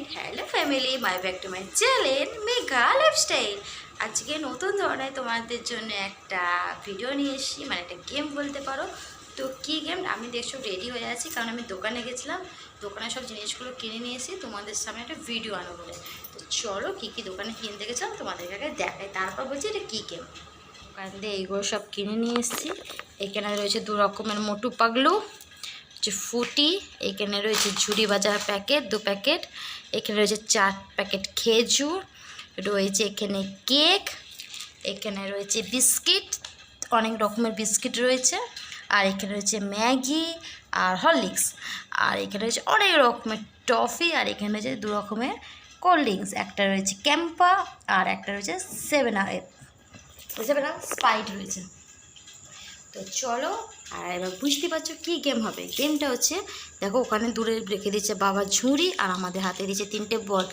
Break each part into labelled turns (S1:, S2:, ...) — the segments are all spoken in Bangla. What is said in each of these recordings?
S1: Friend hello family my back to my channel mega lifestyle আজকে নতুন ধরনের তোমাদের জন্য একটা ভিডিও নিয়ে এসেছি মানে একটা গেম বলতে পারো। তো কী গেম আমি দেখছ রেডি হয়ে আছি, কারণ আমি দোকানে গেছিলাম। দোকানে সব জিনিসগুলো কিনে নিয়ে এসে তোমাদের সামনে একটা ভিডিও আনো বলে। তো চলো, কী কী দোকানে কিনতে গেছিলাম, তোমাদেরকে আগে দেখাই। তারপর বলছি এটা কী গেম দোকান দিয়ে এইগুলো সব কিনে নিয়ে এসেছি। এখানে রয়েছে দু রকমের মোটু পাগলু। হচ্ছে ফুটি, এখানে রয়েছে ঝুড়ি বাজার প্যাকেট, দু প্যাকেট। এখানে রয়েছে চার প্যাকেট খেজুর, রয়েছে এখানে কেক, এখানে রয়েছে বিস্কিট, অনেক রকমের বিস্কিট রয়েছে। আর এখানে রয়েছে ম্যাগি আর হরলিক্স। আর এখানে রয়েছে অনেক রকমের টফি, আর এখানে রয়েছে দু রকমের কোল্ড ড্রিঙ্কস। একটা রয়েছে ক্যাম্পা আর একটা রয়েছে seven up seven up Sprite রয়েছে। তো চলো আর এবার বুঝতে পারছ কী গেম হবে। গেমটা হচ্ছে দেখো ওখানে দূরে রেখে দিচ্ছে বাবা ঝুড়ি আর আমাদের হাতে দিচ্ছে তিনটে বল।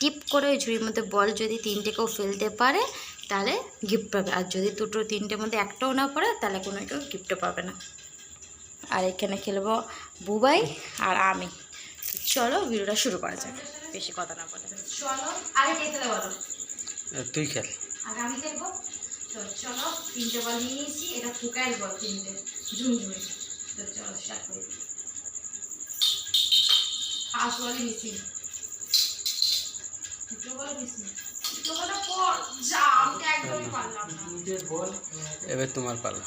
S1: টিপ করে ওই ঝুড়ির মধ্যে বল যদি তিনটে কেউ ফেলতে পারে তাহলে গিফট পাবে। আর যদি দুটো তিনটের মধ্যে একটাও না পড়ে তাহলে কোনো কেউ গিফটও পাবে না। আর এখানে খেলব বুবাই আর আমি। চলো ভিডিওটা শুরু করা যাক। বেশি কথা না বলে। চলো আগে কে খেলে বলো?
S2: তুই খেল।
S1: আগে আমি খেলব? চলো তিনটে বল নিয়ে নিয়েছি এটা ফুকাইল বল তিনটে ঝুমঝুমে তো চলো স্টার্ট করি। ফার্স্ট বলে মিসিং দুটো বলে মিসিং দুটো বলে পর যা আমি তো একদমই পারলাম না।
S2: এবার তোমার পালা।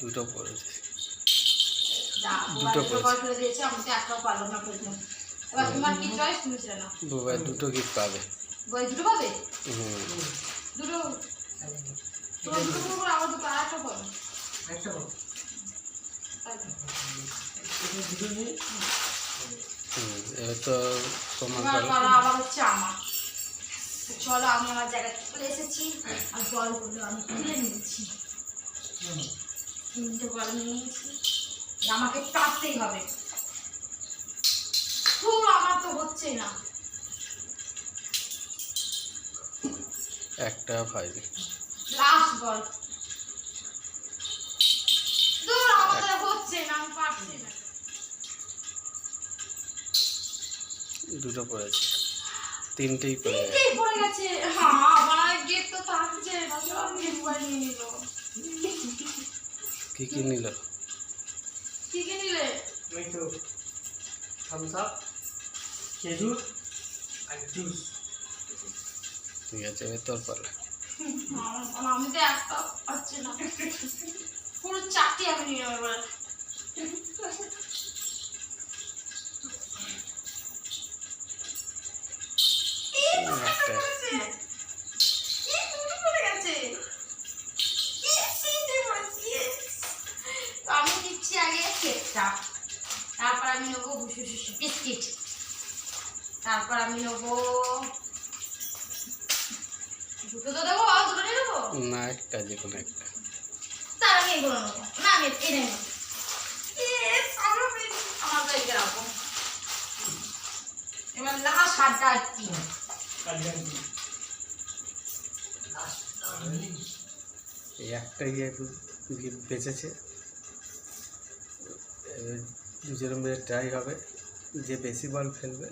S2: দুটো পড়েছে। দুটো
S1: দিয়েছে আমি তো একটাও পারলাম না ফেলতে এবার তোমার কি চয়েস তুমি
S2: দুটো গিফট পাবে।
S1: বই দুটো পাবে?
S2: হুম।
S1: দুটো। তোমার দুটো পুরো আমার দুটো আর একটা বলো।
S2: এবার তো তোমার পালা
S1: আবার হচ্ছে আমার। তো চলো আমি আমার জায়গায় চলে এসেছি। আর বলগুলো আমি তুলে নিয়েছি। তিনটে বল নিয়েছি। আমাকে কাটতেই হবে। তো না।
S2: একটা পাইনি
S1: লাস্ট বল দূর আমাদের হচ্ছে না আমি পারছি না।
S2: দুটো পড়েছে। তিনটেই পড়ে গেছে।
S1: তিনটেই পড়ে গেছে। হ্যাঁ আমার গেট তো থাকছে না সব গেট নিয়ে নিল।
S2: কি কি নিল?
S1: কি কি নিলে?
S3: তো থামস আপ খেজুর আর জুস।
S2: ঠিক আছে তোর পালা
S1: আমি তো একটা পাচ্ছি না। পুরো চারটি আমি নিয়ে তারপর আমি নেব দুটো তো দেবো দুটো নিয়ে নেব?
S2: না একটা যে কোনো একটা।
S1: তার আমি এগুলো নেব। না আমি এটা নেব Yes, আমিও পেয়েছি। আমার তো রাখব এবার লাস্ট হাতটা আর কি?
S2: এই একটা ইয়ে বেঁচেছে। দুজনের মধ্যে ট্রাই হবে। যে বেশি বল ফেলবে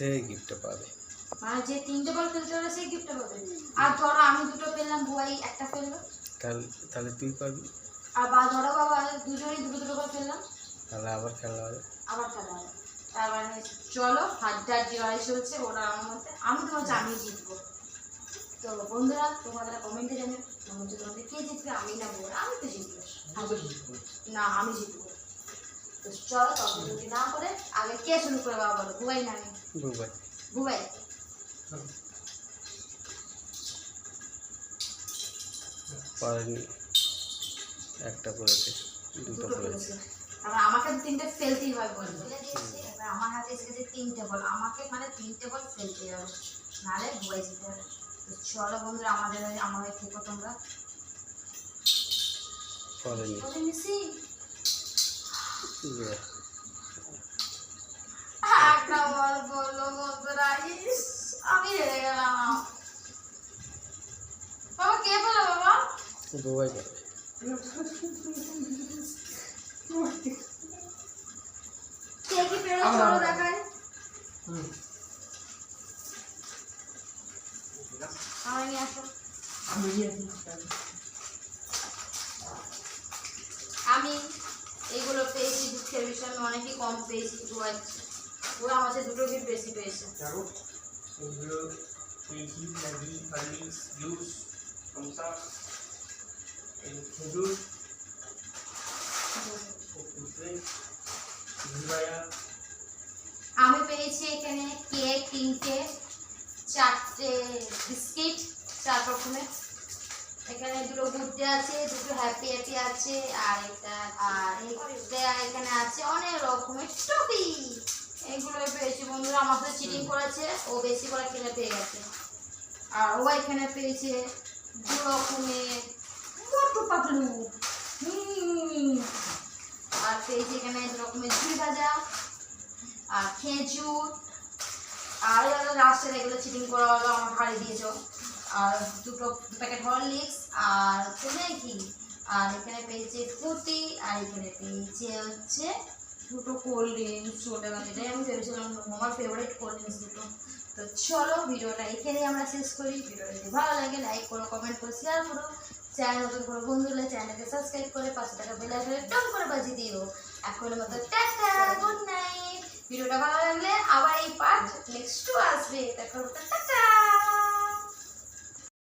S2: সে গিফটটা পাবে।
S1: আর যে তিনটে বল ফেলতে হবে সেই গিফটটা পাবে। আর ধরো আমি দুটো ফেললাম বুয়াই একটা ফেলল।
S2: তাহলে তাহলে তুই পাবি।
S1: আর বা ধরো বাবা দুজনেই দুটো দুটো করে ফেললাম
S2: তাহলে আবার খেলা হবে।
S1: আবার খেলা হবে। তার মানে চলো হাড্ডার যে লড়াই চলছে ওটা আমার মধ্যে আমি তো হচ্ছে আমি জিতবো। তো বন্ধুরা তোমাদের কমেন্টে জানো তোমার হচ্ছে তোমাদের কে জিতবে? আমি না বল আমি তো জিতবো। না আমি জিতবো। তো চলো তখন যদি না করে আগে কে শুরু করে বাবা বলো? বুবাই না আমি।
S2: বুবাই।
S1: বুবাই।
S2: পারেনি। একটা করেছে দুটো করেছে
S1: আমাকে তিনটে ফেলতেই হয় বল এবার আমার হাতে এসে গেছে তিনটে বল। আমাকে মানে তিনটে বল ফেলতে হবে। নাহলে বুবাই জিতে হবে চলো বন্ধুরা আমাদের আমাদের থেকো তোমরা। বলে মিশি আবার বলল আমি হেরে গেলাম। বাবা কে বলো বাবা? আমি এগুলো পেয়েছি দুঃখের বিষয় আমি অনেকই কম পেয়েছি দুয়াচ্ছি ওরা আমার কাছে দুটো গিফট বেশি পেয়েছে।
S3: দেখো এগুলো পেয়েছি ম্যাগি হরলিক্স জুস থামস খেজুর
S1: আমি পেয়েছি এখানে কেক তিনটে চারটে বিস্কিট চার রকমের। এখানে দুটো গুড্ডে আছে দুটো হ্যাপি হ্যাপি আছে আর এটা আর এখানে আছে অনেক রকমের টপি এইগুলো পেয়েছি। বন্ধুরা সাথে চিটিং করেছে, ও বেশি করে কিনে পেয়ে গেছে। আর ও এখানে পেয়েছে দু রকমের মোটু পাতলু আর পেয়েছি এখানে দু রকমের ঝুড়ি ভাজা, আর খেজুর। আর লাস্টের এগুলো চিটিং করা হলো আমার হাড়ি দিয়েছ। আর দুটো প্যাকেট হরলিক্স আর হচ্ছে ম্যাগি। আর এখানে পেয়েছে ফুটি আর এখানে পেয়েছে হচ্ছে দুটো কোল্ড ড্রিঙ্কস ছোটো এটাই আমি ভেবেছিলাম আমার ফেভারিট কোল্ড ড্রিঙ্কস দুটো। তো চলো ভিডিওটা এখানেই আমরা শেষ করি। ভিডিওটা যদি ভালো লাগে লাইক করো কমেন্ট করো শেয়ার করো। চ্যানেল নতুন করে বন্ধু হলে চ্যানেলকে সাবস্ক্রাইব করে পাশে টাকা বেল আইকনে টন করে বাজিয়ে দিও। এখন মতো টাটা গুড নাইট ভিডিওটা ভালো লাগলে আবার এই পার্ট নেক্সট আসবে। দেখা টাটা!